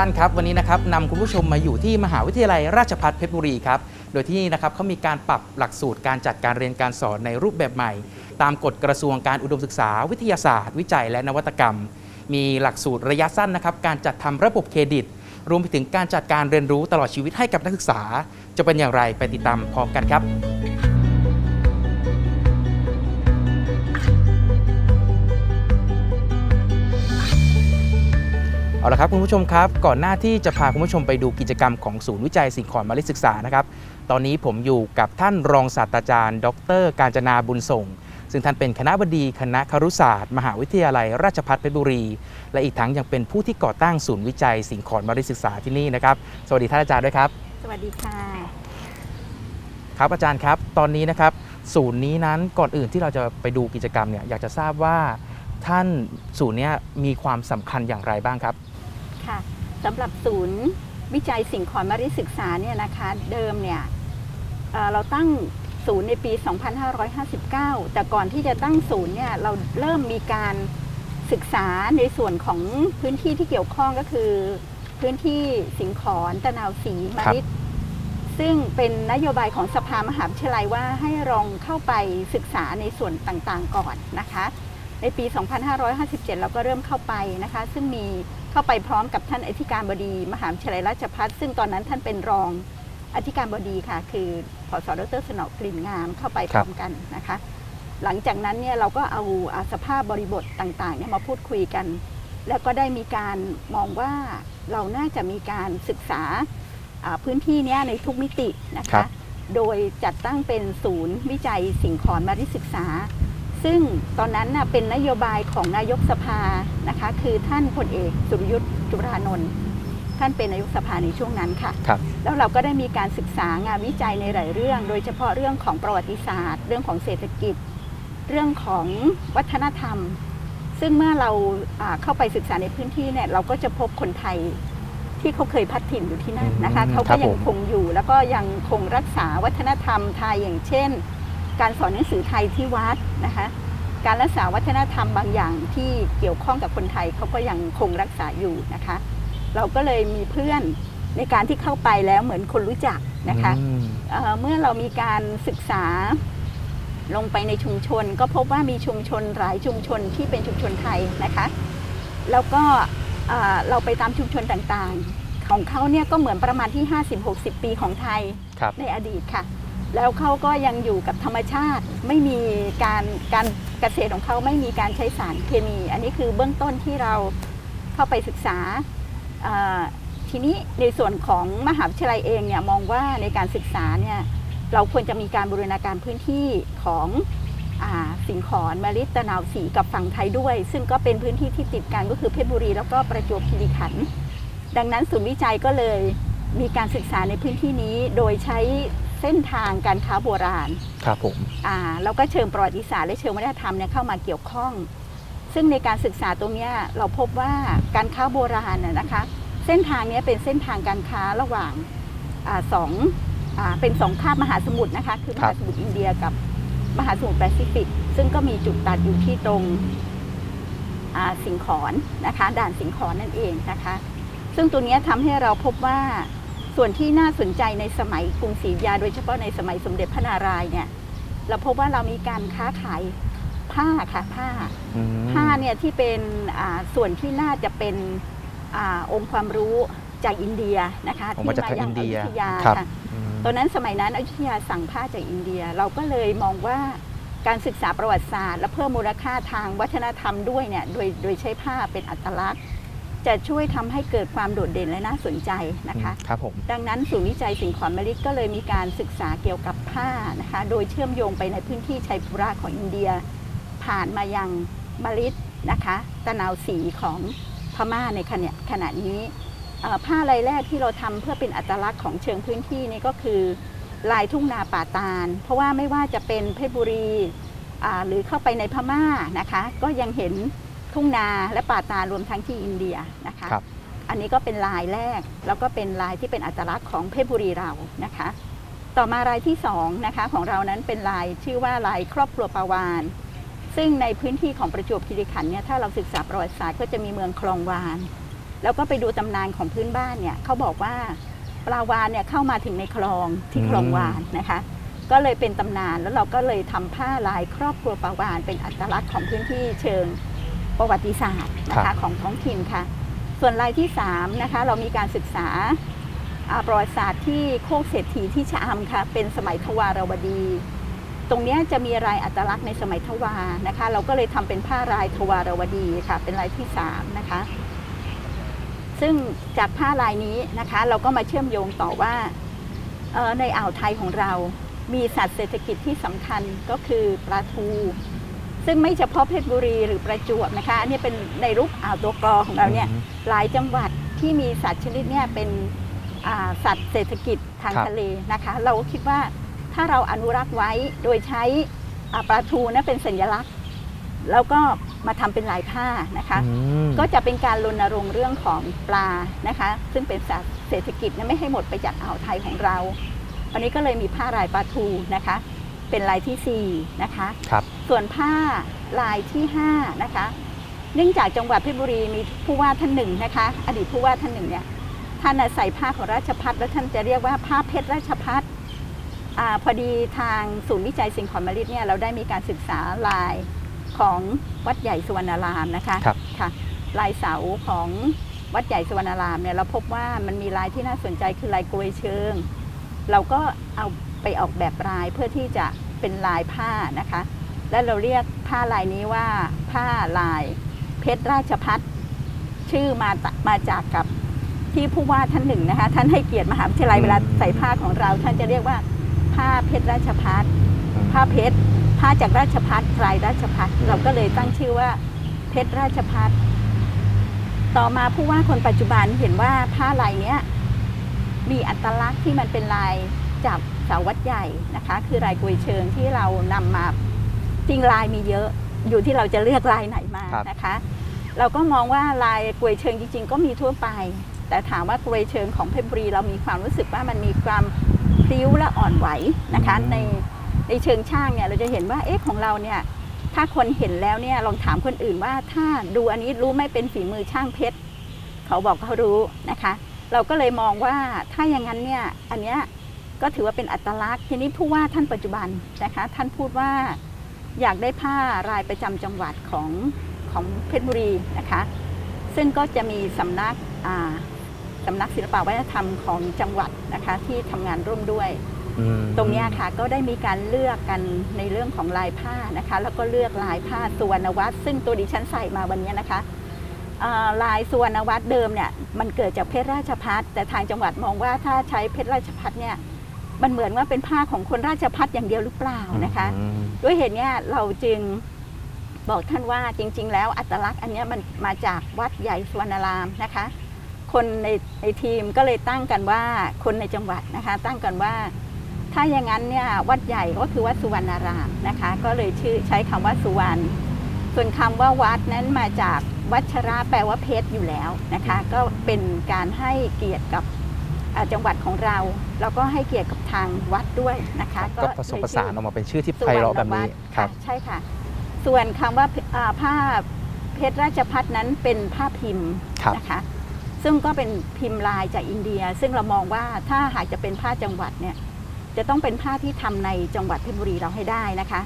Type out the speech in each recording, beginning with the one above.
ท่านครับ วันนี้นะครับนำคุณผู้ชมมาอยู่ที่มหาวิทยาลัยราชภัฏเพชรบุรีครับ โดยที่นี่นะครับเขามีการปรับหลักสูตรการจัดการเรียนการสอนในรูปแบบใหม่ ตามกฎกระทรวงการอุดมศึกษา วิทยาศาสตร์ วิจัยและนวัตกรรม มีหลักสูตรระยะสั้นนะครับ การจัดทำระบบเครดิต รวมไปถึงการจัดการเรียนรู้ตลอดชีวิตให้กับนักศึกษา จะเป็นอย่างไรไปติดตามพร้อมกันครับ เอาละครับคุณผู้ชมครับ ก่อนหน้าที่จะพาคุณผู้ชมไปดูกิจกรรมของศูนย์วิจัยสิ่งของมาลิศึกษานะครับ ตอนนี้ผมอยู่กับท่านรองศาสตราจารย์ ดร การจนาบุญส่ง ซึ่งท่านเป็นคณะบดีคณะครุศาสตร์ มหาวิทยาลัย ราชภัฏเพชรบุรี และอีกทั้งยังเป็นผู้ที่ก่อตั้งศูนย์วิจัยสิ่งของมาลิศึกษาที่นี่นะครับ สวัสดีท่านอาจารย์ด้วยครับ สวัสดีค่ะ ครับอาจารย์ครับ ตอนนี้นะครับ ศูนย์นี้นั้นก่อนอื่นที่เราจะไปดูกิจกรรมเนี่ยอยากจะทราบว่าท่านศูนย์เนี้มีความสำคัญอย่างไรบ้างครับ ค่ะสำหรับศูนย์วิจัยสิ่งของมาริศึกษาเนี่ยนะคะเดิมเนี่ยเเราตั้งศูนย์ในปี 2559 แต่ก่อนที่จะตั้งศูนย์เนี่ยเราเริ่มมีการศึกษาในส่วนของพื้นที่ที่เกี่ยวข้องก็คือ พื้นที่สิงขอนตะนาวศรีมาริดซึ่งเป็นนโยบายของสภามหาวิทยาลัยว่าให้ลองเข้าไปศึกษาในส่วนต่างๆก่อนนะคะ ในปี 2557 เราก็เริ่มเข้าไปนะคะ ซึ่งมี เข้าไปพร้อมกับท่านอธิการบดี มหาวิทยาลัยราชภัฏซึ่งตอนนั้นท่านเป็นรองอธิการบดีค่ะ คือผอสดรสนอกลิ่นงามเข้าไปพร้อมกันนะคะ หลังจากนั้นเนี่ยเราก็เอาอาสภาพบริบทต่างๆเนี่ยมาพูดคุยกัน แล้วก็ได้มีการมองว่าเราน่าจะมีการศึกษาอ่าพื้นที่เนี้ยในทุกมิตินะครัคะบโดยจัดตั้งเป็นศูนย์วิจัยสิ่งของมาริศึกษา ซึ่งตอนนั้นน่ะเป็นนโยบายของนายกสภานะคะคือท่านพลเอกสุรยุทธ์จุรานนท์ท่านเป็นนายกสภาในช่วงนั้นค่ะครับแล้วเราก็ได้มีการศึกษางานวิจัยในหลายเรื่อง โดยเฉพาะเรื่องของประวัติศาสตร์ เรื่องของเศรษฐกิจ เรื่องของวัฒนธรรม ซึ่งเมื่อเราอ่าเข้าไปศึกษาในพื้นที่เนี่ยเราก็จะพบคนไทยที่เขาเคยพัดถิ่นอยู่ที่นั่นนะคะอืมเขาครัก็บยังผมคงอยู่แล้วก็ยังคงรักษาวัฒนธรรมไทยอย่างเช่น การสอนหนังสือไทยที่วัดนะคะการรักษาวัฒนธรรมบางอย่างที่เกี่ยวข้องกับคนไทยเขาก็ยังคงรักษาอยู่นะคะ เราก็เลยมีเพื่อนในการที่เข้าไปแล้วเหมือนคนรู้จักนะคะอืมเอ่อเมื่อเรามีการศึกษาลงไปในชุมชน ก็พบว่ามีชุมชนหลายชุมชนที่เป็นชุมชนไทยนะคะ แล้วก็เอ่อเราไปตามชุมชนต่างๆ ของเขาเนี่ยก็เหมือนประมาณที่ 50-60 ปีของไทยครับในอดีตค่ะ แล้วเขาก็ยังอยู่กับธรรมชาติ ไม่มีการการเกษตรของเขาไม่มีการใช้สารเคมี อันนี้คือเบื้องต้นที่เราเข้าไปศึกษา ทีนี้ในส่วนของมหาวิทยาลัยเองเนี่ยมองว่าในการศึกษาเนี่ยเราควรจะมีการบูรณาการพื้นที่ของอสิงขอนมะลิตะนาวสีกับฝั่งไทยด้วย ซึ่งก็เป็นพื้นที่ที่ติดกันก็คือเพชรบุรีแล้วก็ประจวบคีรีขันธ์ดังนั้นศูนย์วิจัยก็เลยมีการศึกษาในพื้นที่นี้โดยใช้ ส้นทางการค้าโบราณครับผมอ่าแล้วก็เชิงประวัติศาสตร์และเชิงวัฒนธรรมเนี่ยเข้ามาเกี่ยวข้อง ซึ่งในการศึกษาตรงเนี้ยเราพบว่าการค้าโบราณน่ะนะคะ เส้นทางเนี้ยเป็นเส้นทางการค้าระหว่างอาสองอาเป็นสองคาบมหาสมุทรนะคะ คือมครัหาบสมุทรอินเดียกับมหาสมุทรแปซิฟิก ซึ่งก็มีจุดตัดอยู่ที่ตรงอ่าสิงขอนนะคะ ด่านสิงขอนนั่นเองนะคะ ซึ่งตัวเนี้ยทำให้เราพบว่า ส่วนที่น่าสนใจในสมัยกรุงศรีอยุธยา โดยเฉพาะในสมัยสมเด็จพระนารายณ์เนี่ยเราพบว่าเรามีการค้าขายผ้าค่ะผ้าอืมผ้าเนี่ยที่เป็นอ่าส่วนที่น่าจะเป็นอาองค์ความรู้จากอินเดียนะคะออกที่มาจากทางยัอินเดียอยุธยาครับค่ะอืมตอนนั้นสมัยนั้นอยุธยาสั่งผ้าจากอินเดีย เราก็เลยมองว่าการศึกษาประวัติศาสตร์ และเพิ่มมูลค่าทางวัฒนธรรมด้วยเนี่ยโดยโดยใช้ผ้าเป็นอัตลักษณ์ จะช่วยทำให้เกิดความโดดเด่นและน่าสนใจนะคะครับผมดังนั้นศูนย์วิจัยสิ่งของมะลิก็เลยมีการศึกษาเกี่ยวกับผ้านะคะ โดยเชื่อมโยงไปในพื้นที่ชัยปุระของอินเดีย ผ่านมายังมะลินะคะตะนาวสีของพม่าในขณะขณะนี้เอ่อผ้าลายแรกที่เราทำเพื่อเป็นอัตลักษณ์ของเชิงพื้นที่นี่ก็คือลายทุ่งนาป่าตาล เพราะว่าไม่ว่าจะเป็นเพชรบุรีอ่าหรือเข้าไปในพม่านะคะ ก็ยังเห็น ทุ่งนาและป่าตาลรวมทั้งที่อินเดียนะคะครับ อันนี้ก็เป็นลายแรก แล้วก็เป็นลายที่เป็นอัตลักษณ์ของเพชรบุรีเรานะคะ ต่อมารายที่สองนะคะของเรานั้นเป็นลายชื่อว่าลายครอบครัวปาวาน ซึ่งในพื้นที่ของประจวบคีรีขันธ์เนี่ยถ้าเราศึกษาประวัติศาสตร์ก็จะมีเมืองคลองวาน แล้วก็ไปดูตำนานของพื้นบ้านเนี่ยเขาบอกว่าปลาวานเนี่ยเข้ามาถึงในคลองที่คลองวานนะคะ ก็เลยเป็นตำนานแล้วเราก็เลยทำผ้าลายครอบครัวปลาวาน เป็นอัตลักษณ์ของพื้นที่เชิง ประวัติศาสตร์นะครัคะบของท้องถิ่นค่ะ ส่วนลายที่3นะคะเรามีการศึกษาอ่าประวัติศาสตร์ที่โคกเศรษฐีที่ชะอำค่ะ เป็นสมัยทวารวดี ตรงเนี้ยจะมีลายอัตลักษณ์ในสมัยทวารนะคะ เราก็เลยทำเป็นผ้าลายทวารวดีค่ะ เป็นลายที่3นะคะ ซึ่งจากผ้าลายนี้นะคะ เราก็มาเชื่อมโยงต่อว่าเอ่อในอ่าวไทยของเรา มีสัตว์เศรษฐกิจที่สำคัญก็คือปลาทู ซึ่งไม่เฉพาะเพชรบุรีหรือประจวบนะคะอันนี้เป็นในรูปอ่าวตัวกรอของเราเนี่ยอืมหลายจังหวัดที่มีสัตว์ชนิดเนี่ยเป็นอ่าสัตว์เศรษฐกิจทางครับทะเลนะคะ เราก็คิดว่าถ้าเราอนุรักษ์ไว้โดยใช้อ่าปลาทูนะเป็นสัญลักษณ์ แล้วก็มาทำเป็นลายผ้านะคะอืมก็จะเป็นการรณรงค์เรื่องของปลานะคะ ซึ่งเป็นสัตว์เศรษฐกิจนะไม่ให้หมดไปจากอ่าวไทยของเราอันนี้ก็เลยมีผ้าลายปลาทูนะคะ เป็นลายที่สี่นะคะครับส่วนผ้าลายที่ 5 นะคะ เนื่องจากจังหวัดเพชรบุรีมีผู้ว่าท่านหนึ่งนะคะ อดีตผู้ว่าท่านหนึ่งเนี่ยท่านน่ะใส่ผ้าของราชพัฒแล้วท่านจะเรียกว่าผ้าเพชรราชพัฒอาพอดีทางศูนย์วิจัยสิ่งของมะลิเนี่ยเราได้มีการศึกษาลายของวัดใหญ่สุวรรณารามนะคะครับค่ะ ลายเสาของวัดใหญ่สุวรรณารามเนี่ยเราพบว่ามันมีลายที่น่าสนใจคือลายกลวยเชิง เราก็เอา ไปออกแบบลายเพื่อที่จะเป็นลายผ้านะคะ และเราเรียกผ้าลายนี้ว่าผ้าลาย เพชรราชพัฒชื่อมาตะมาจากกับที่ผู้ว่าท่านหนึ่งนะคะ ท่านให้เกียรติมหาวิทยาลัยอืมเวลาใส่ผ้าของเรา ท่านจะเรียกว่าผ้าเพชรราชพัฒผ้าเพชรผ้าจากราชพัฒลายราชพัฒเราก็เลยตั้งชื่อว่า เพชรราชพัฒต่อมาผู้ว่าคนปัจจุบันเห็นว่าผ้าลายเนี้ยมีอัตลักษณ์ที่มันเป็นลาย จากเสาวัดใหญ่นะคะ คือลายกลวยเชิงที่เรานำมาจริงลายมีเยอะอยู่ที่เราจะเลือกลายไหนมาครับนะคะ เราก็มองว่าลายกลวยเชิงจริง ๆ ก็มีทั่วไป แต่ถามว่ากลวยเชิงของเพชรบุรีเรามีความรู้สึกว่ามันมีความพริ้วและอ่อนไหวนะคะในในเชิงช่างเนี่ยเราจะเห็นว่าเอ๊ะของเราเนี่ยถ้าคนเห็นแล้วเนี่ยลองถามคนอื่นว่าถ้าดูอันนี้รู้ไหม่เป็นฝีมือช่างเพชรเขาบอกเขารู้นะคะ เราก็เลยมองว่าถ้าอย่างนั้นเนี่ยอันเนี้ย ก็ถือว่าเป็นอัตลักษณ์ ทีนี้ผู้ว่าท่านปัจจุบันนะคะท่านพูดว่าอยากได้ผ้ารายประจำจังหวัดของของเพชรบุรีนะคะซึ่งก็จะมีสำนักอ่าสำนักศิลปวัฒนธรรมของจังหวัดนะคะที่ทำงานร่วมด้วยอืมตรงเนี้ยค่ะก็ได้มีการเลือกกันในเรื่องของลายผ้านะคะแล้วก็เลือกลายผ้าสุวรรณวัฒน์ซึ่งตัวดิฉันใส่มาวันเนี้ยนะคะอ่าลายสุวรรณวัฒน์เดิมเนี่ยมันเกิดจากเพชรราชพัฒแต่ทางจังหวัดมองว่าถ้าใช้เพชรราชพัฒเนี่ย มันเหมือนว่าเป็นผ้าของคนราชพัฒอย่างเดียวหรือเปล่านะคะอืมด้วยเหตุเนี้ยเราจึงบอกท่านว่าจริง ๆ แล้วอัตลักษณ์อันเนี้ยมันมาจากวัดใหญ่สุวรรณรามนะคะ คนในในทีมก็เลยตั้งกันว่าคนในจังหวัดนะคะ ตั้งกันว่า ถ้าอย่างนั้นเนี่ยวัดใหญ่ก็คือวัดสุวรรณารามนะคะ ก็เลยชื่อใช้คำว่าสุวรรณส่วนคำว่าวัดนั้นมาจากวัชระแปลว่าเพชรอยู่แล้วนะคะ ก็เป็นการให้เกียรติกับอ่า จังหวัดของเรา แล้วก็ให้เกียรติกับทางวัดด้วยนะคะก็ผสมผสานออกมาเป็นชื่อที่ไพเราะแบบนี้สุวรรณวัฒครับะใช่ค่ะ ส่วนคำว่าอ่าผ้าเพชรราชพัฒนั้นเป็นผ้าพิมพ์ครับนะคะซึ่งก็เป็นพิมพ์ลายจากอินเดีย ซึ่งเรามองว่าถ้าหากจะเป็นผ้าจังหวัดเนี่ยจะต้องเป็นผ้าที่ทำในจังหวัดเพชรบุรีเราให้ได้นะคะ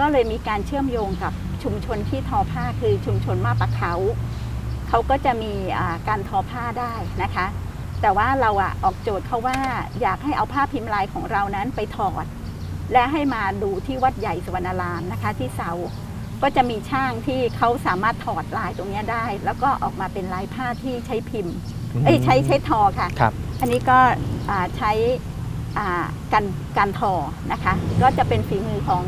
ก็เลยมีการเชื่อมโยงกับชุมชนที่ทอผ้าคือชุมชนมาปะเขา เขาก็จะมีอ่าการทอผ้าได้นะคะ แต่ว่าเราอะออกโจทย์เขาว่าอยากให้เอาผ้าพิมพ์ลายของเรานั้นไปถอด และให้มาดูที่วัดใหญ่สวรรณารามนะคะ ที่เสาก็จะมีช่างที่เขาสามารถถอดลายตรงเนี้ยได้ แล้วก็ออกมาเป็นลายผ้าที่ใช้พิมพ์ เอ้ยใช้ใช้ทอค่ะครับอันนี้ก็อ่าใช้อ่าการการทอนะคะ ก็จะเป็นฝีมือของ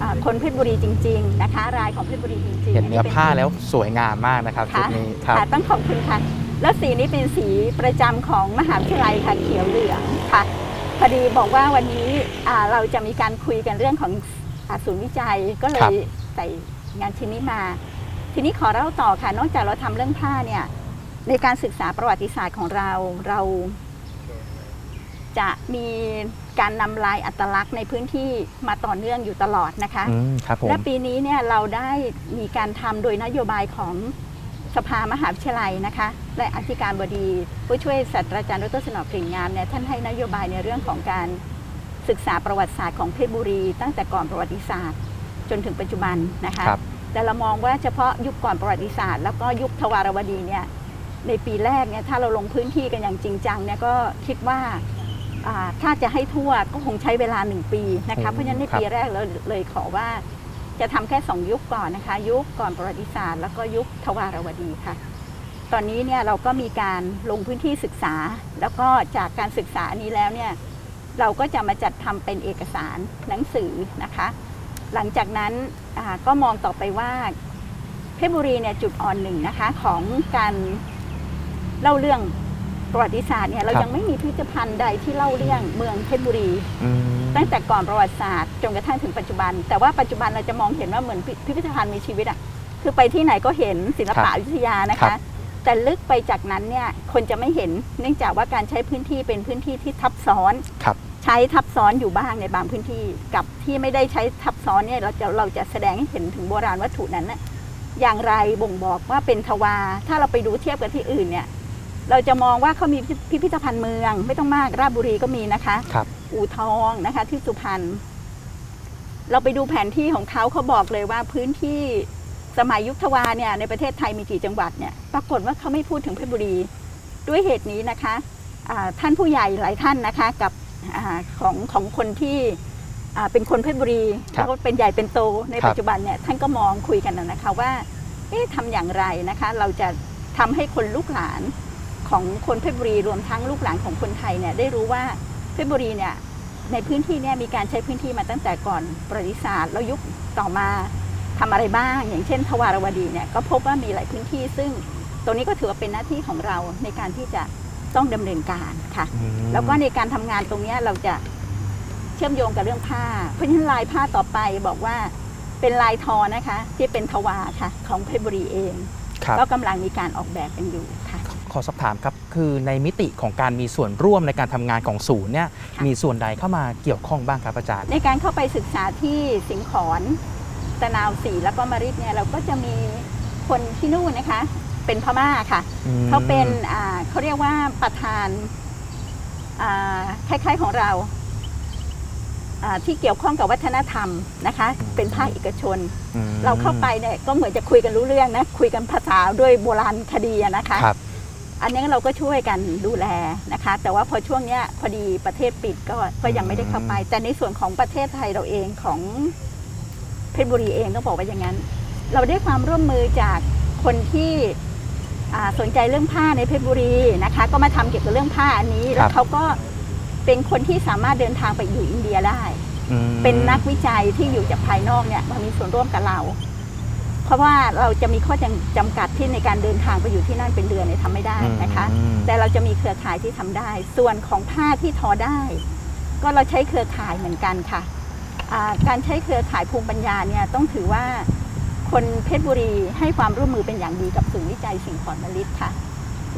อาคนเพชรบุรีจริง ๆ นะคะลายของเพชรบุรีจริงๆ เห็นเนื้อป็ผ้าแล้วสวยงามมากนะครับชุดค่ะนี้ครับค่ะต้องขอบคุณค่ะ แล้วสีนี้เป็นสีประจำของมหาวิทยาลัยค่ะเขียวเหลืองค่ะพอดีบอกว่าวันนี้อ่าเราจะมีการคุยกันเรื่องของอาศูนย์วิจัยก็เลครัยบใส่งานชิ้นนี้มา ทีนี้ขอเล่าต่อค่ะนอกจากเราทำเรื่องผ้าเนี่ยในการศึกษาประวัติศาสตร์ของเราเรา จะมีการนำลายอัตลักษณ์ในพื้นที่มาต่อเนื่องอยู่ตลอดนะคะอืมครับผมและปีนี้เนี่ยเราได้มีการทำโดยนโยบายของสภามหาวิทยาลัยนะคะ และอธิการบดี ผู้ช่วยศาสตราจารย์ดรสนอกกลิ่นงามเนี่ยท่านให้นโยบายในเรื่องของการศึกษาประวัติศาสตร์ของเพชรบุรี ตั้งแต่ก่อนประวัติศาสตร์ จนถึงปัจจุบันนะคะครับแต่เรามองว่าเฉพาะยุคก่อนประวัติศาสตร์ แล้วก็ยุคทวารวดีเนี่ยในปีแรกเนี่ยถ้าเราลงพื้นที่กันอย่างจริงจังเนี่ยก็คิดว่าอ่าถ้าจะให้ทั่วก็คงใช้เวลาหนึ่งปีนะคะอืมเพราะฉะนั้นในครับปีแรกเราเลยขอว่าจะทำแค่สองยุคก่อนนะคะ ยุคก่อนประวัติศาสตร์ แล้วก็ยุคทวารวดีค่ะ ตอนนี้เนี่ยเราก็มีการลงพื้นที่ศึกษา แล้วก็จากการศึกษานี้แล้วเนี่ยเราก็จะมาจัดทำเป็นเอกสารหนังสือนะคะ หลังจากนั้นอ่าก็มองต่อไปว่าเพชรบุรีเนี่ยจุดอ่อนหนึ่งนะคะของการเล่าเรื่องประวัติศาสตร์เนี่ยเราครับยังไม่มีพิพิธภัณฑ์ใดที่เล่าเรื่องเมืองเพชรบุรีอืมตั้งแต่ก่อนประวัติศาสตร์จนกระทั่งถึงปัจจุบัน แต่ว่าปัจจุบันเราจะมองเห็นว่าเหมือนพิพิธภัณฑ์มีชีวิตอะคือไปที่ไหนก็เห็นศิลปะครับวิทยานะครัคะบ แต่ลึกไปจากนั้นเนี่ยคนจะไม่เห็นเนื่องจากว่าการใช้พื้นที่เป็นพื้นที่ที่ทับซ้อนครับใช้ทับซ้อนอยู่บ้างในบางพื้นที่กับที่ไม่ได้ใช้ทับซ้อนเนี่ยเราจะเราจะแสดงให้เห็นถึงโบราณวัตถุนั้นนะอย่างไรบ่งบอกว่าเป็นทวา ถ้าเราไปดูเทียบกับที่อื่นเนี่ยเราจะมองว่าเขามีพิพิธภัณฑ์เมือง ไม่ต้องมากราชบุรีก็มีนะคะครับอู่ทองนะคะที่สุพรรณเราไปดูแผนที่ของเขาเขาบอกเลยว่าพื้นที่ สมัยยุคทวารเนี่ยในประเทศไทยมีกี่จังหวัดเนี่ยปรากฏว่าเขาไม่พูดถึงเพชรบุรี ด้วยเหตุนี้นะคะอ่าท่านผู้ใหญ่หลายท่านนะคะกับอาของของคนที่อ่าเป็นคนเพชรบุรีครับแล้วก็เป็นใหญ่เป็นโตในครับปัจจุบันเนี่ยท่านก็มองคุยกันนะนะคะว่าเอ๊ะทำอย่างไรนะคะ เราจะทำให้คนลูกหลานของคนเพชรบุรีรวมทั้งลูกหลานของคนไทยเนี่ยได้รู้ว่าเพชรบุรีเนี่ยในพื้นที่เนี่ยมีการใช้พื้นที่มาตั้งแต่ก่อนประวัติศาสตร์แล้วยุคต่อมา ทำอะไรบ้าง อย่างเช่น ทวารวดีเนี่ยก็พบว่ามีหลายพื้นที่ ซึ่งตรงนี้ก็ถือว่าเป็นหน้าที่ของเราในการที่จะต้องดำเนินการค่ะอืมแล้วก็ในการทำงานตรงเนี้ยเราจะเชื่อมโยงกับเรื่องผ้า เพราะฉะนั้นลายผ้าต่อไปบอกว่าเป็นลายทอนะคะ ที่เป็นทวาค่ะ ของเพชรบุรีเองครับก็กำลังมีการออกแบบกันอยู่ค่ะขอสอบถามครับคือในมิติของการมีส่วนร่วมในการทำงานของศูนย์เนี่ยค่ะมีส่วนใดเข้ามาเกี่ยวข้องบ้างครับอาจารย์ ในการเข้าไปศึกษาที่สิงขอน ตะนาวสีแล้วก็มาริดเนี่ยเราก็จะมีคนที่นู่นนะคะ เป็นพม่าค่ะอืม เขาเป็นอ่าเขาเรียกว่าประธานอ่าคล้ายๆของเราอ่าที่เกี่ยวข้องกับวัฒนธรรมนะคะ เป็นภาคเอกชน อืมเราเข้าไปเนี่ยก็เหมือนจะคุยกันรู้เรื่องนะคุยกันภาษาด้วยโบราณคดีอะนะคะ ครับ อันนี้เราก็ช่วยกันดูแลนะคะ แต่ว่าพอช่วงเนี้ยพอดีประเทศปิดก็ก็ยังไม่ได้เข้าไป แต่ในส่วนของประเทศไทยเราเองของ เพชรบุรีเองต้องบอกว่าอย่างนั้น เราได้ความร่วมมือจากคนที่อ่าสนใจเรื่องผ้าในเพชรบุรีนะคะ ก็มาทำเกี่ยวกับเรื่องผ้าอันนี้แล้วเขาก็เป็นคนที่สามารถเดินทางไปอยู่อินเดียได้อืมเป็นนักวิจัยที่อยู่จากภายนอกเนี่ยมามีส่วนร่วมกับเรา เพราะว่าเราจะมีข้อจำจำกัดที่ในการเดินทางไปอยู่ที่นั่นเป็นเดือนเนี่ยทำไม่ได้นะคะอืมแต่เราจะมีเครือข่ายที่ทำได้ ส่วนของผ้าที่ทอได้ ก็เราใช้เครือข่ายเหมือนกันค่ะอ่า การใช้เครือข่ายภูมิปัญญาเนี่ยต้องถือว่าคนเพชรบุรีให้ความร่วมมือเป็นอย่างดีกับศูนย์วิจัยสิ่งของมลิตค่ะ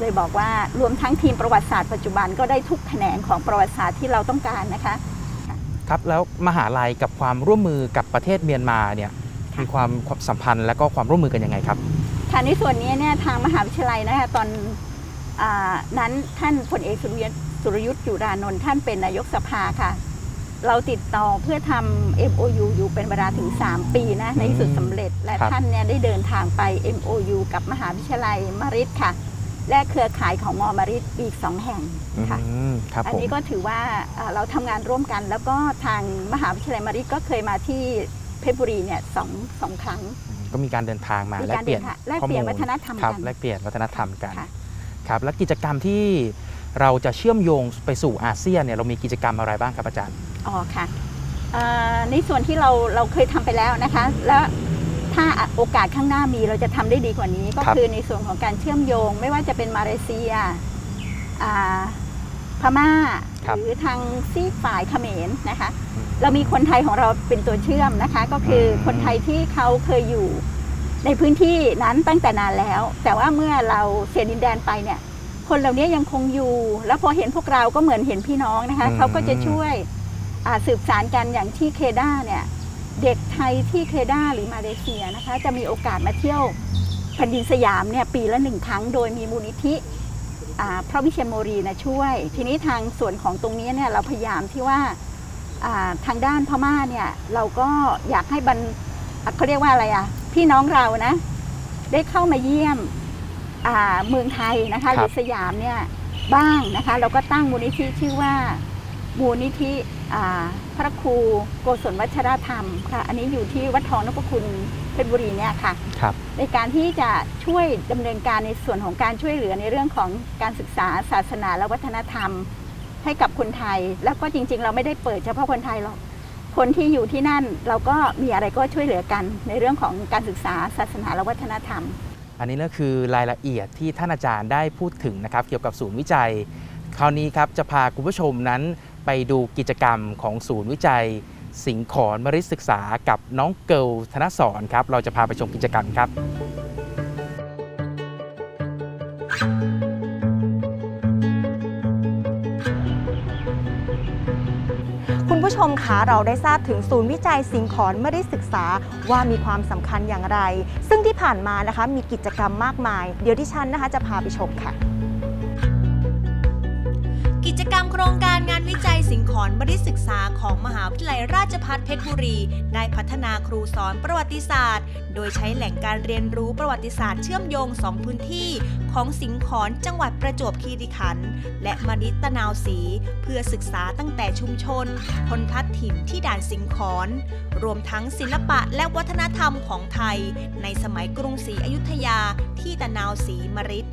เลยบอกว่ารวมทั้งทีมประวัติศาสตร์ปัจจุบันก็ได้ทุกแขนงของประวัติศาสตร์ที่เราต้องการนะคะครับแล้วมหาลัยกับความร่วมมือกับประเทศเมียนมาเนี่ยค่ะมีความความสัมพันธ์และก็ความร่วมมือกันยังไงครับค่ะในส่วนนี้เนี่ยทางมหาวิทยาลัยนะคะตอนอานั้นท่านพลเอกสุรยุทธ์สุรยุทธ์จุรานนท์ท่านเป็นนายกสภาค่ะ เราติดต่อเพื่อทำ MOU อยู่เป็นเวลาถึง 3 ปีนะ ในที่สุดสำเร็จ และครับ ท่านเนี่ยได้เดินทางไป MOU กับมหาวิทยาลัยมริดค่ะ และเครือข่ายของมอมริดอีก 2 แห่งค่ะอืมครับอันผม นี้ก็ถือว่าเอ่อเราทำงานร่วมกัน แล้วก็ทางมหาวิทยาลัยมริดก็เคยมาที่เพชรบุรีเนี่ยสองสองครั้งก็มีการเดินทางมามีแลกการเปลี่ยนเดินทางแลกเปลี่ยนข้อมูวัฒนธรรมครับกัน แลกเปลี่ยนวัฒนธรรมกันค่ะ ครับ และกิจกรรมที่เราจะเชื่อมโยงไปสู่อาเซียนเนี่ยเรามีกิจกรรมอะไรบ้างครับอาจารย์ อ๋อค่ะเอ่อในส่วนที่เราเราเคยทำไปแล้วนะคะ แล้วถ้าโอกาสข้างหน้ามีเราจะทำได้ดีกว่านี้ ก็ครับคือในส่วนของการเชื่อมโยง ไม่ว่าจะเป็นมาเลเซียอ่าพม่าครับหรือทางซีกฝ่ายเขมรนะคะ เรามีคนไทยของเราเป็นตัวเชื่อมนะคะ ก็คืออมคนไทยที่เขาเคยอยู่ในพื้นที่นั้นตั้งแต่นานแล้ว แต่ว่าเมื่อเราเสียดินแดนไปเนี่ย คนเหล่านี้ยังคงอยู่ แล้วพอเห็นพวกเราก็เหมือนเห็นพี่น้องนะคะอืมเขาก็จะช่วยอ่า สืบสารกันอย่างที่เคด้าเนี่ยเด็กไทยที่เคด้าหรือมาเลเซียนะคะจะมีโอกาสมาเที่ยวแผ่นดินสยามเนี่ยปีละหนึ่งครั้งโดยมีมูลนิธิอ่าพระวิเชียรโมรีนะช่วย ทีนี้ทางส่วนของตรงนี้เนี่ยเราพยายามที่ว่าอ่าทางด้านพม่าเนี่ยเราก็อยากให้บรรอะเขาเรียกว่าอะไรอะพี่น้องเรานะได้เข้ามาเยี่ยมอ่าเมืองไทยนะคะหรือสยามเนี่ยบ้างนะคะ เราก็ตั้งมูลนิธิชื่อว่ามูลนิธิอ่า พระครูโกศลวัชรธรรมค่ะ อันนี้อยู่ที่วัดทองนพคุณเพชรบุรีเนี่ยค่ะครับในการที่จะช่วยดำเนินการในส่วนของการช่วยเหลือในเรื่องของการศึกษาศาสนาและวัฒนธรรม ให้กับคนไทย แล้วก็จริง ๆ เราไม่ได้เปิดเฉพาะคนไทยหรอกคนที่อยู่ที่นั่นเราก็มีอะไรก็ช่วยเหลือกัน ในเรื่องของการศึกษาศาสนาและวัฒนธรรม อันนี้ก็คือรายละเอียดที่ท่านอาจารย์ได้พูดถึงนะครับ เกี่ยวกับศูนย์วิจัย คราวนี้ครับจะพาคุณผู้ชมนั้น ไปดูกิจกรรมของศูนย์วิจัย สิงขอนมริศึกษากับน้องเกิลธนสอนครับ เราจะพาไปชมกิจกรรมครับ คุณผู้ชมคะเราได้ทราบถึงศูนย์วิจัยสิงขอนไม่ได้ศึกษาว่ามีความสำคัญอย่างไร ซึ่งที่ผ่านมานะคะมีกิจกรรมมากมาย เดี๋ยวที่ฉันนะคะจะพาไปชมค่ะ กิจกรรมโครงการงานวิจัย สิงขอนบริศึกษาของมหาวิทยาลัยราชภัฏเพชรบุรี ได้พัฒนาครูสอนประวัติศาสตร์ โดยใช้แหล่งการเรียนรู้ประวัติศาสตร์เชื่อมโยงสองพื้นที่ ของสิงขอนจังหวัดประจวบคีรีขันธ์และมณิตตะนาวศรีเพื่อศึกษาตั้งแต่ชุมชนคนพัดถิ่นที่ด่านสิงขอนรวมทั้งศิลปะและวัฒนธรรมของไทย ในสมัยกรุงศรีอยุธยาที่ตะนาวศรีมริต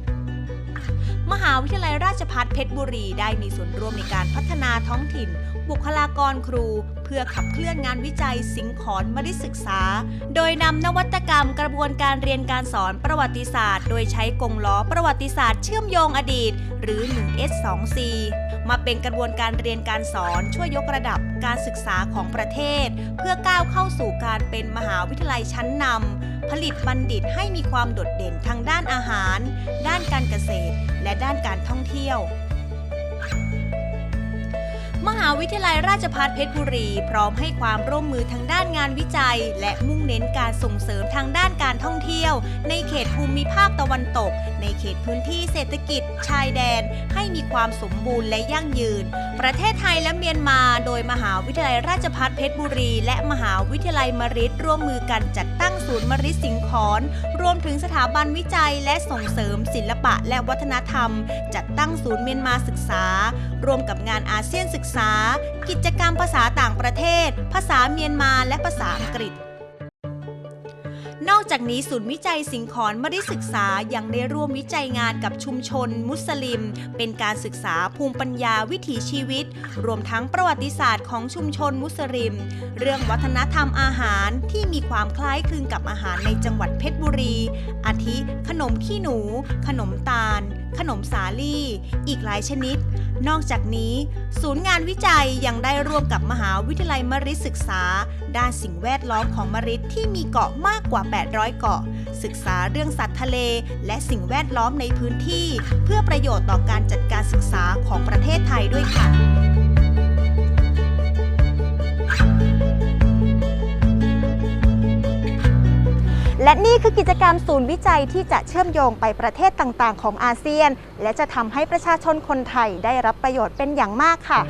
มหาวิทยาลัยราชภัฏเพชรบุรีได้มีส่วนร่วมในการพัฒนาท้องถิ่น บุคลากรครู เพื่อขับเคลื่อนงานวิจัยสิงขอนมริศึกษา โดยนำนวัตกรรมกระบวนการเรียนการสอนประวัติศาสตร์ โดยใช้กงล้อประวัติศาสตร์เชื่อมโยงอดีต หรือ 1S2C มาเป็นกระบวนการเรียนการสอนช่วยยกระดับการศึกษาของประเทศ เพื่อก้าวเข้าสู่การเป็นมหาวิทยาลัยชั้นนำ ผลิตบัณฑิตให้มีความโดดเด่นทางด้านอาหาร ด้านการเกษตร และด้านการท่องเที่ยว มหาวิทยาลัยราชภัฏเพชรบุรี พร้อมให้ความร่วมมือทางด้านงานวิจัย และมุ่งเน้นการส่งเสริมทางด้านการท่องเที่ยว ในเขตภูมิภาคตะวันตก ในเขตพื้นที่เศรษฐกิจ ชายแดน ให้มีความสมบูรณ์และยั่งยืน ประเทศไทยและเมียนมา โดยมหาวิทยาลัยราชภัฏเพชรบุรี และมหาวิทยาลัยมริตร่วมมือกันจัดตั้งศูนย์มริตสิงขอนรวมถึงสถาบันวิจัยและส่งเสริมศิลปะและวัฒนธรรม จัดตั้งศูนย์เมียนมาศึกษา ร่วมกับงานอาเซียนศึกษากิจกรรมภาษาต่างประเทศ ภาษาเมียนมาและภาษาอังกฤษ นอกจากนี้ศูนย์วิจัยสิงขอนมริศึกษายังได้ร่วมวิจัยงานกับชุมชน มุสลิม เป็นการศึกษาภูมิปัญญาวิถีชีวิต รวมทั้งประวัติศาสตร์ของชุมชนมุสลิม เรื่องวัฒนธรรมอาหารที่มีความคล้ายคลึงกับอาหารในจังหวัดเพชรบุรี อาทิ ขนมขี้หนู ขนมตาล ขนมสาลี่ อีกหลายชนิด นอกจากนี้ ศูนย์งานวิจัยยังได้ร่วมกับมหาวิทยาลัยมริศึกษา ด้านสิ่งแวดล้อมของมริที่มีเกาะมากกว่า800 เกาะ ศึกษาเรื่องสัตว์ทะเล และสิ่งแวดล้อมในพื้นที่ เพื่อประโยชน์ต่อการจัดการศึกษาของประเทศไทยด้วยค่ะและนี่คือกิจกรรมศูนย์วิจัยที่จะเชื่อมโยงไปประเทศต่างๆ ของอาเซียน และจะทำให้ประชาชนคนไทยได้รับประโยชน์เป็นอย่างมากค่ะ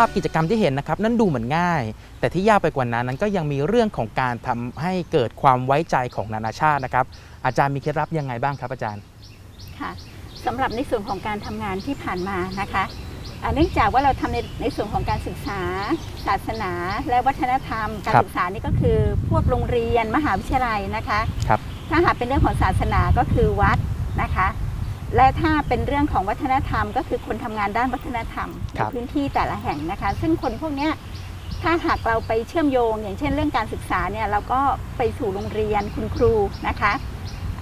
าพกิจกรรมที่เห็นนะครับนั่นดูเหมือนง่าย แต่ที่ยากไปกว่านั้นนั้นก็ยังมีเรื่องของการทำให้เกิดความไว้ใจของนานาชาตินะครับ อาจารย์มีเคล็ดลับยังไงบ้างครับอาจารย์ค่ะสำหรับในส่วนของการทำงานที่ผ่านมานะคะอ่าเนื่องจากว่าเราทำในในส่วนของการศึกษา ศาสนา และวัฒนธรรม การครับศึกษานี่ก็คือพวกโรงเรียนมหาวิทยาลัยนะคะครับถ้าหากเป็นเรื่องของศาสนาก็คือวัดนะคะ และถ้าเป็นเรื่องของวัฒนธรรม ก็คือคนทำงานด้านวัฒนธรรมในครับพื้นที่แต่ละแห่งนะคะ ซึ่งคนพวกเนี้ยถ้าหากเราไปเชื่อมโยง อย่างเช่นเรื่องการศึกษาเนี่ยเราก็ไปสู่โรงเรียนคุณครูนะคะ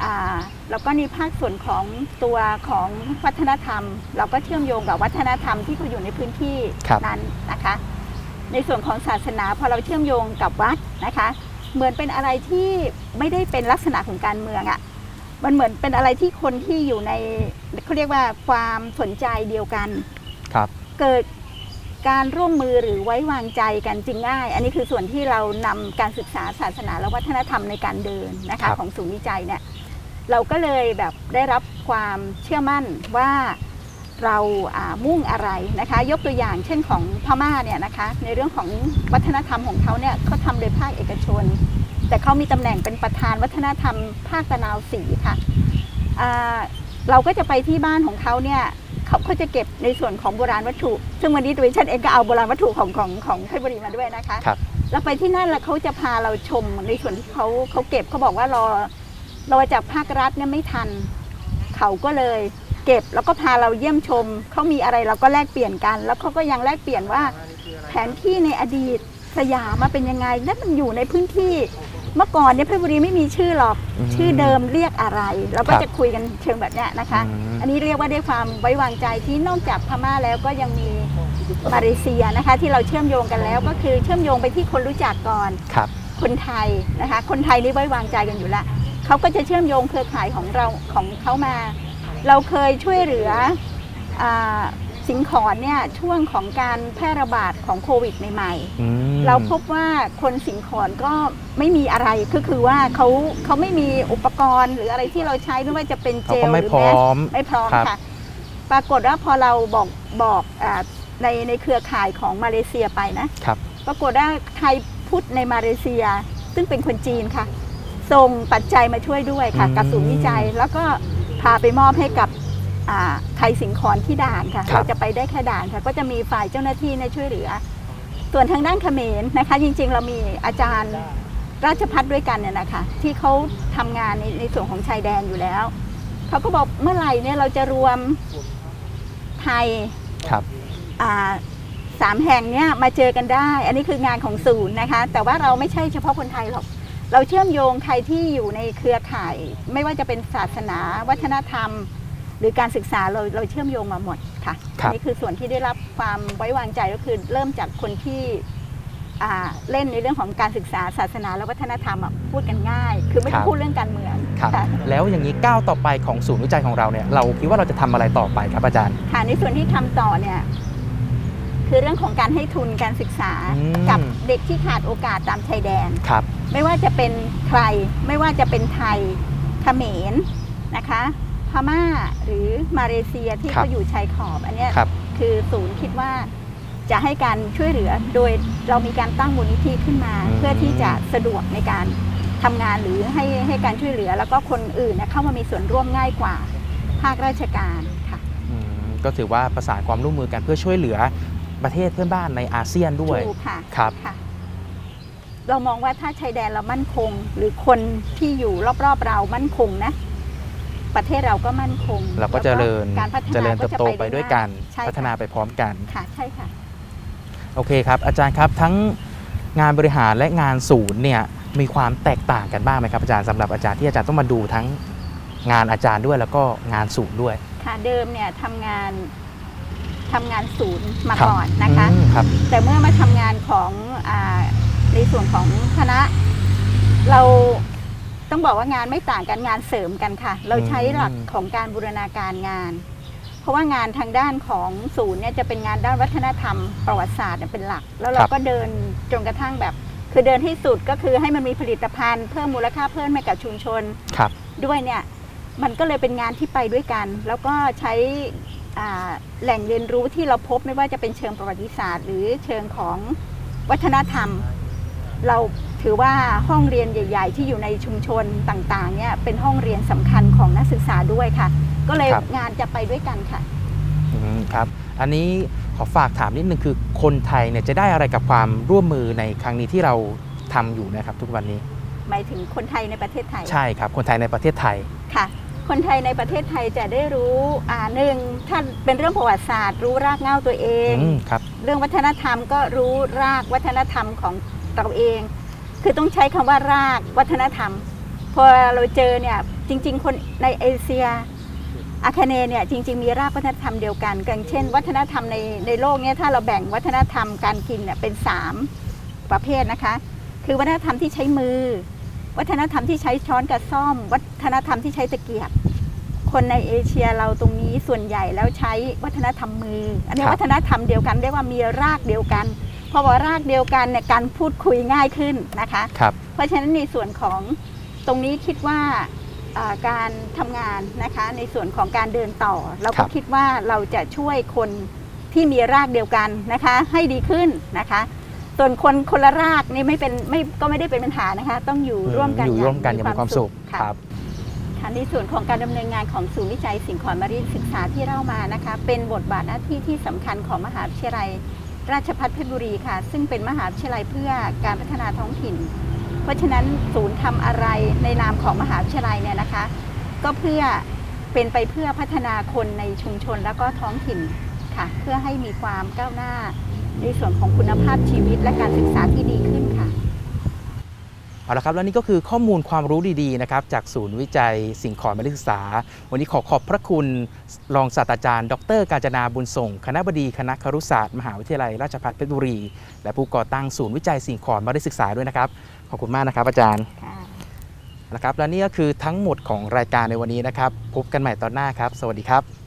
อ่าแล้วก็ในภาคส่วนของตัวของวัฒนธรรม เราก็เชื่อมโยงกับวัฒนธรรมที่เขาอยู่ในพื้นที่ครับนั้นนะคะ ในส่วนของศาสนาพอเราเชื่อมโยงกับวัดนะคะ เหมือนเป็นอะไรที่ไม่ได้เป็นลักษณะของการเมืองอะ่ะ มันเหมือนเป็นอะไรที่คนที่อยู่ในเขาเรียกว่าความสนใจเดียวกันครับเกิดการร่วมมือหรือไว้วางใจกันจึงง่าย อันนี้คือส่วนที่เรานำการศึกษาศาสนาและวัฒนธรรมในการเดินนะครัคะบของศูนย์วิจัยเนี่ยเราก็เลยแบบได้รับความเชื่อมั่นว่าเราอ่ามุ่งอะไรนะคะ ยกตัวอย่างเช่นของพม่าเนี่ยนะคะในเรื่องของวัฒนธรรมของเขาเนี่ยเขาทำโดยภาคเอกชน แต่เขามีตำแหน่งเป็นประธานวัฒนธรรมภาคตะนาวศรีค่ะอ่าเราก็จะไปที่บ้านของเขาเนี่ยเขาเขาจะเก็บในส่วนของโบราณวัตถุ ซึ่งวันนี้ตัวฉันเองก็เอาโบราณวัตถุของของของเพชรบุรีมาด้วยนะคะครับเราไปที่นั่นแล้วเขาจะพาเราชมในส่วนที่เขาเขาเก็บเขาบอกว่ารอรอจากภาครัฐเนี่ยไม่ทันเขาก็เลยเก็บแล้วก็พาเราเยี่ยมชมเขามีอะไรเราก็แลกเปลี่ยนกัน แล้วเขาก็ยังแลกเปลี่ยนว่าแผนที่ในอดีตสยามมาเป็นยังไงนั่นมันอยู่ในพื้นที่ เมื่อก่อนเนี่ยเพชรบุรีไม่มีชื่อหรอกอืมชื่อเดิมเรียกอะไร เราก็ครับจะคุยกันเชิงแบบเนี้ยนะคะ อืม อันนี้เรียกว่าได้ความไว้วางใจที่นอกจากพม่าแล้วก็ยังมีมาเลเซียนะคะ ที่เราเชื่อมโยงกันแล้ว ก็คือเชื่อมโยงไปที่คนรู้จักก่อน ครับ คนไทยนะคะ คนไทยนี่ไว้วางใจกันอยู่แล้วเขาก็จะเชื่อมโยงเครือข่ายของเราของเขามา เราเคยช่วยเหลืออาสิงขอนเนี่ยช่วงของการแพร่ระบาดของโควิดใหม่อืมๆ เราพบว่าคนสิงขอนก็ไม่มีอะไรก็คือว่าเขาเขาไม่มีอุปกรณ์ หรืออะไรที่เราใช้ไม่ว่าจะเป็นเจเขาลก็หไม่รือพร้แมสอมไม่พร้อมครับค่ะ ปรากฏว่าพอเราบอกบอกอาในในเครือข่ายของมาเลเซียไปนะครับ ปรากฏว่าไทยพุทธในมาเลเซีย ซึ่งเป็นคนจีนค่ะส่งปัจจัยมาช่วยด้วยค่ะอืมกับศูนย์วิจัย แล้วก็พาไปมอบให้กับอ่าไทยสิงคอนที่ด่านค่ะครับเราจะไปได้แค่ด่านค่ะ ก็จะมีฝ่ายเจ้าหน้าที่เนี่ยช่วยเหลือ ส่วนทางด้านเขมรนะคะ จริงๆ เรามีอาจารย์ราชพัฒด้วยกันเนี่ยนะคะที่เขาทำงานในในส่วนของชายแดนอยู่แล้วเขาก็บอกเมื่อไหร่เนี่ยเราจะรวมไทยครับอ่าสามแห่งเนี้ยมาเจอกันได้ อันนี้คืองานของศูนย์นะคะ แต่ว่าเราไม่ใช่เฉพาะคนไทยหรอก เราเชื่อมโยงใครที่อยู่ในเครือข่าย ไม่ว่าจะเป็นศาสนา วัฒนธรรม หรือการศึกษาเราเราเชื่อมโยงมาหมด ค่ะครับอันนี้คือส่วนที่ได้รับความไว้วางใจก็คือเริ่มจากคนที่อ่าเล่นในเรื่องของการศึกษาศาสนาและวัฒนธรรมอะพูดกันง่าย คือไม่ครัได้บพูดเรื่องการเมืองครับ ค่ะ แล้วอย่างนี้ก้าวต่อไปของศูนย์วิจัยของเราเนี่ยเราคิดว่าเราจะทำอะไรต่อไปครับอาจารย์ ค่ะในส่วนที่ทำต่อเนี่ยคือเรื่องของการให้ทุนการศึกษาอืม กับเด็กที่ขาดโอกาสตามชายแดน ครับ ไม่ว่าจะเป็นใคร ไม่ว่าจะเป็นไทยเขมรนะคะ พม่าหรือมาเลเซียที่ครับ เขาอยู่ชายขอบ อันเนี้ยครับ คือศูนย์คิดว่าจะให้การช่วยเหลือโดยเรามีการตั้งมูลนิธิขึ้นมา อืม เพื่อที่จะสะดวกในการทำงานหรือให้ให้การช่วยเหลือ แล้วก็คนอื่นเนี่ยเข้ามามีส่วนร่วมง่ายกว่าภาคราชการค่ะ อืมก็ถือว่าประสานความร่วมมือกันเพื่อช่วยเหลือประเทศเพื่อนบ้านในอาเซียนด้วย ถูกค่ะ ครับ ค่ะ เรามองว่าถ้าชายแดนเรามั่นคง หรือคนที่อยู่รอบๆเรามั่นคงนะ ประเทศเราก็มั่นคงเราก็เจริญแล้วการพัฒนาเจริญเติบโตไปด้วยกันใช่ค่ะพัฒนาไปพร้อมกันค่ะใช่ค่ะโอเคครับ อาจารย์ครับทั้งงานบริหารและงานศูนย์เนี่ยมีความแตกต่างกันบ้างไหมครับอาจารย์สำหรับอาจารย์ที่อาจารย์ต้องมาดูทั้งงานอาจารย์ด้วยแล้วก็งานศูนย์ด้วย ค่ะเดิมเนี่ยทำงานทำงานศูนย์มาครับก่อนนะคะอืมครับแต่เมื่อมาทำงานของอาในส่วนของคณะ เรา ต้องบอกว่างานไม่ต่างกันงานเสริมกันค่ะ เราใช้หลักของการบูรณาการงาน เพราะว่างานทางด้านของศูนย์เนี่ยจะเป็นงานด้านวัฒนธรรม ประวัติศาสตร์เนี่ยเป็นหลัก แล้วเราครับก็เดินจนกระทั่งแบบ คือเดินให้สุดก็คือให้มันมีผลิตภัณฑ์เพิ่มมูลค่าเพิ่มให้กับชุมชนครับด้วยเนี่ยมันก็เลยเป็นงานที่ไปด้วยกัน แล้วก็ใช้อ่าแหล่งเรียนรู้ที่เราพบไม่ว่าจะเป็นเชิงประวัติศาสตร์ หรือเชิงของวัฒนธรรม เราถือว่าห้องเรียนใหญ่ ๆ ที่อยู่ในชุมชนต่างๆเนี่ยเป็นห้องเรียนสำคัญของนักศึกษาด้วยค่ะ ก็เลยครับ งานจะไปด้วยกันค่ะ อืมครับ อันนี้ขอฝากถามนิดนึงคือคนไทยเนี่ยจะได้อะไรกับความร่วมมือในครั้งนี้ที่เราทำอยู่นะครับ ทุกวันนี้หมายถึงคนไทยในประเทศไทย ใช่ครับ คนไทยในประเทศไทย ค่ะ คนไทยในประเทศไทยจะได้รู้อ่าหนึ่งถ้าเป็นเรื่องประวัติศาสตร์ รู้รากเหง้าตัวเอง อืมครับ เรื่องวัฒนธรรมก็รู้รากวัฒนธรรมของ เราเอง คือต้องใช้คำว่ารากวัฒนธรรม พอเราเจอเนี่ยจริง ๆ คนในเอเชียอาคาเนย์เนี่ยจริง ๆ มีรากวัฒนธรรมเดียวกันอย่างเช่น วัฒนธรรมในในโลกเนี่ยถ้าเราแบ่งวัฒนธรรมการกินเนี่ยเป็น 3 ประเภทนะคะ คือวัฒนธรรมที่ใช้มือ วัฒนธรรมที่ใช้ช้อนกับซ่อม วัฒนธรรมที่ใช้ตะเกียบ คนในเอเชียเราตรงนี้ส่วนใหญ่แล้วใช้วัฒนธรรมมือ อันนี้ครับวัฒนธรรมเดียวกันเรียกว่ามีรากเดียวกันเพราะว่ารากเดียวกันเนี่ยการพูดคุยง่ายขึ้นนะคะครับเพราะฉะนั้นในส่วนของตรงนี้คิดว่าอ่าการทำงานนะคะในส่วนของการเดินต่อ เราครัก็บคิดว่าเราจะช่วยคนที่มีรากเดียวกันนะคะให้ดีขึ้นนะคะส่วนคนคนละรากนี่ไม่เป็นไม่ก็ไม่ได้เป็นปัญหานะคะ ต้องอยู่ร่วมกันอยู่ร่วมกันอย่างมีความสุขค่ะครับค่ะในส่วนของการดำเนินงานของศูนย์วิจัยสิ่งของมารีศึกษาที่เล่ามานะคะ เป็นบทบาทหน้าที่ที่สำคัญของมหาวิทยาลัย ราชพัฒเพชรบุรีค่ะ ซึ่งเป็นมหาวิทยาลัยเพื่อการพัฒนาท้องถิ่น เพราะฉะนั้นศูนย์ทำอะไรในนามของมหาวิทยาลัยเนี่ยนะคะ ก็เพื่อเป็นไปเพื่อพัฒนาคนในชุมชนแล้วก็ท้องถิ่นค่ะ เพื่อให้มีความก้าวหน้า ในส่วนของคุณภาพชีวิตและการศึกษาที่ดีขึ้นค่ะ เอาละครับแล้วนี่ก็คือข้อมูลความรู้ดีๆนะครับจากศูนย์วิจัยสิ่งของมาศึกษา วันนี้ขอขอบพระคุณรองศาสตราจารย์ ดร กาญจนาบุญส่ง คณะบดีคณะครุศาสตร์มหาวิทยาลัยราชภัฏเพชรบุรี และผู้ก่อตั้งศูนย์วิจัยสิ่งของมาศึกษาด้วยนะครับขอบคุณมากนะครับอาจารย์ค่ะนะครับและนี่ก็คือทั้งหมดของรายการในวันนี้นะครับ พบกันใหม่ตอนหน้าครับ สวัสดีครับ